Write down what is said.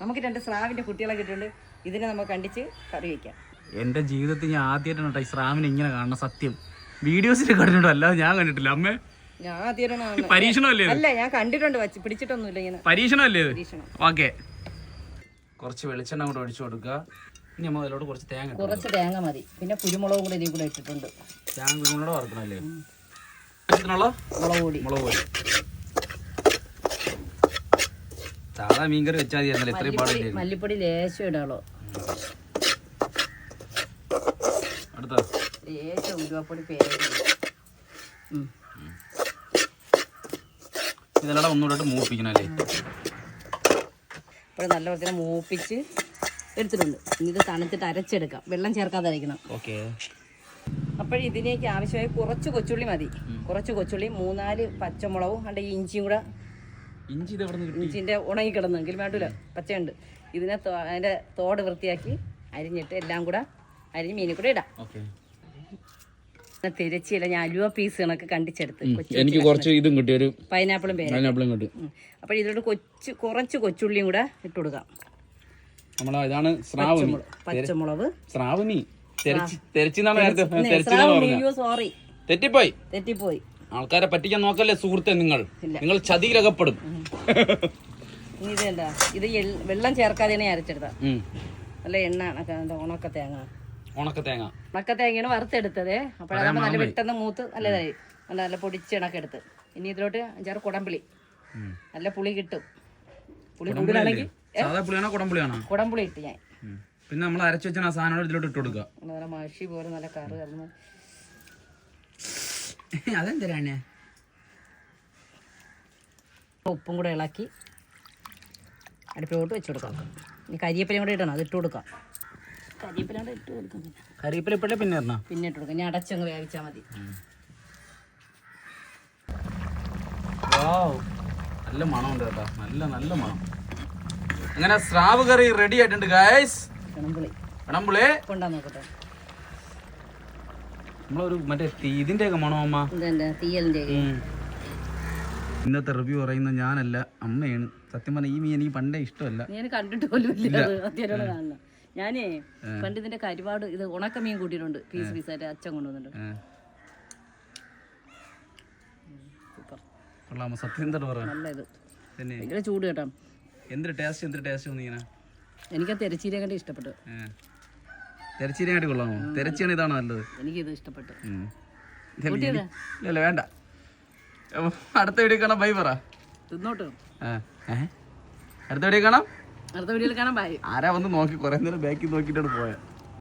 നമുക്ക് രണ്ട് സ്രാവിന്റെ കുട്ടികളെ കിട്ടിയിട്ടുണ്ട് ഇതിനെ നമുക്ക് കണ്ടിച്ച് കറി വയ്ക്കാം എന്റെ ജീവിതത്തിൽ ഞാൻ ആദ്യമായിട്ടാണ് കേട്ടോ ഈ സ്രാവിനെ ഇങ്ങനെ കാണണം സത്യം. വീഡിയോസിൽ കണ്ടിട്ടുണ്ടോ? അല്ലാതെ ഞാൻ കണ്ടിട്ടില്ല. അമ്മേ ഞാൻ ആദ്യമായിട്ടാണ്. പരീക്ഷണമല്ലേ അല്ല ഞാൻ കണ്ടിട്ടുണ്ട് വച്ച് പിടിച്ചിട്ടൊന്നുമില്ല ഇങ്ങനെ. പരീക്ഷണമല്ലേ പരീക്ഷണം. ഓക്കെ. കുറച്ച് വെളിച്ചെണ്ണ കൂടെ ഒഴിച്ചു കൊടുക്കുക. ഇനി നമ്മൾ അതിലോട്ട് കുറച്ച് തേങ്ങ കുറച്ച് തേങ്ങ മതി. പിന്നെ കുരുമുളകും കൂടെ ഇതിൽ കൂടെ ഇട്ടിട്ടുണ്ട്. തേങ്ങ കുരുമുളക് വറുക്കണല്ലേ ഇതിനുള്ള മുളക് പൊടി. മുളക് പൊടി. സാധാ മീൻകറി വെച്ചാൽ മതി എന്നല്ല ഇത്രയും പാടില്ല മല്ലിപ്പൊടി ലേശം ഇടാളോ. അടുത്ത ലേശം ഉരുവപ്പൊടി പേര്. ഇതെല്ലാം ഒന്നുകൂടെ മൂപ്പിക്കണല്ലേ ഇപ്പോൾ നല്ല പോലെ മൂപ്പിച്ച് എടുത്തിട്ടുണ്ട്. ഇനി ഇത് തണുത്തിട്ട് അരച്ചെടുക്കാം. വെള്ളം ചേർക്കാതെ അരയ്ക്കണം ഓക്കെ. അപ്പോൾ ഇതിനേക്ക് ആവശ്യമായി കുറച്ച് കൊച്ചുള്ളി മതി. കുറച്ച് കൊച്ചുള്ളി മൂന്നാൽ പച്ചമുളകും അണ്ട് ഇഞ്ചിയും കൂടെ ഇഞ്ചി ഇഞ്ചിന്റെ ഉണങ്ങി കിടന്നെങ്കിൽ വേണ്ടല്ലോ പച്ചയുണ്ട്. ഇതിനെ അതിന്റെ അതിന്റെ തോട് വൃത്തിയാക്കി അരിഞ്ഞിട്ട് എല്ലാം കൂടെ അരിഞ്ഞ് മീനിൽ കൂടെ ഇടാം. തിരച്ചില്ല ഞാൻ അലുവ പീസ് കണക്ക് കണ്ടിച്ചെടുത്ത്. എനിക്ക് കുറച്ച് ഇതും കിട്ടി. ഒരു പൈനാപ്പിളും പൈനാപ്പിളും കിട്ടി. അപ്പോൾ ഇതിലോട്ട് കൊച്ചു കുറച്ച് കൊച്ചുള്ളിയും കൂടെ ഇട്ട് കൊടുക്കാം. നമ്മളെ ഇതാണ് സ്രാവ് പച്ചമുളക്. സ്രാവ് മീൻ തെരച്ചി തെരച്ചിന്നാണ് നേരത്തെ തെരച്ചിന്നാണ് പറഞ്ഞത് സോറി തെറ്റിപ്പോയി. തെറ്റിപ്പോയി. ആൾക്കാരെ പറ്റിക്കാൻ നോക്കല്ലേ സുഹൃത്തെ നിങ്ങൾ? നിങ്ങൾ ചതിയിലകപ്പെടും. ഇനി ഇതല്ല ഇത് വെള്ളം ചേർക്കാതെ അരച്ചെടുത്ത. നല്ല എണ്ണ ഉണക്ക ഉണക്ക തേങ്ങ. ഉണക്ക തേങ്ങ. ഉണക്ക തേങ്ങയാണ് വറുത്തെടുത്തത്. അപ്പോഴാണ് നല്ല പെട്ടെന്ന് മൂത്ത് നല്ലതായി. നല്ല നല്ല പൊടിച്ച് എടുത്ത് ഇനി ഇതിലോട്ട് അഞ്ചാറ് കുടംപുളി. നല്ല പുളി കിട്ടും. പുളി കൂടുതലാണെങ്കിൽ കുടംപുളി ഇട്ട് ഞാൻ. പിന്നെ നമ്മൾ അരച്ചു വെച്ചാൽ ആ സാധനം ഇതിലോട്ട് ഇട്ട് കൊടുക്കുക. നല്ല മഷി പോലെ നല്ല കറ് കറന്ന് അതെന്തിനാണ്? ഉപ്പും കൂടെ ഇളക്കി അടുപ്പിലോട്ട് വെച്ച് കൊടുക്കാം. ഇനി കരിയേപ്പിലയും കൂടെ ഇടണം അത് ഇട്ട് കൊടുക്കാം. കരിയേപ്പില കൂടെ ഇട്ട് കൊടുക്കാം പിന്നെ. ഇപ്പോഴേ പിന്നെ ഇടണം? പിന്നെ ഇട്ട് കൊടുക്കാം. ഞാൻ അടച്ചങ്ങ് വേവിച്ചാൽ മതി. വാവ്. നല്ല മണമുണ്ട് കേട്ടോ. നല്ല നല്ല മണം. അങ്ങനെ സ്രാവ് കറി റെഡി ആയിട്ടുണ്ട് ഗായ്സ് കുടംപുളി കടമ്പുളേ കൊണ്ടാ നോക്കട്ടെ. നമ്മളൊരു മറ്റേ തീ- ഇതിന്റെയൊക്കെ മണോ അമ്മ? തീയലിന്റെ ഇന്നത്തെ റിവ്യൂ പറയുന്ന ഞാനല്ല അമ്മയാണ്. സത്യം പറഞ്ഞ ഈ മീൻ എനിക്ക് പണ്ടേ ഇഷ്ടമല്ല. ഞാൻ കണ്ടിട്ട് പോലും ഞാനേ പണ്ട് ഇതിന്റെ കരിപാട് ഇത് ഉണക്ക മീൻ കൂട്ടിയിട്ടുണ്ട്. പീസ് പീസായിട്ട് അച്ഛൻ കൊണ്ടുവന്നിട്ടുണ്ട്. കൊള്ളാമോ സത്യം എന്താ പറയാ? നല്ല ഇത് തന്നെ. ഭയങ്കര ചൂട് കേട്ടോ. എന്തൊരു ടേസ്റ്റ് എന്തൊരു ടേസ്റ്റ് തോന്നിങ്ങനെ എനിക്ക് ആ തെരച്ചീരെ കണ്ട് ഇഷ്ടപ്പെട്ടു. തെരച്ചീരയായിട്ട് കൊള്ളാമോ? തിരച്ചിയാണ് ഇതാണ് നല്ലത്? എനിക്കിത് ഇഷ്ടപ്പെട്ടു. വേണ്ട. അടുത്ത വീഡിയോ കാണാം. ബൈ പറ. തിന്നോട്ട്. അടുത്ത വീഡിയോ കാണാം? അടുത്ത വീഡിയോയിൽ കാണാം. ബൈ. ആരാ വന്ന് നോക്കി? കുറെ നേരം ബാക്കി നോക്കിയിട്ടാണ് പോയത്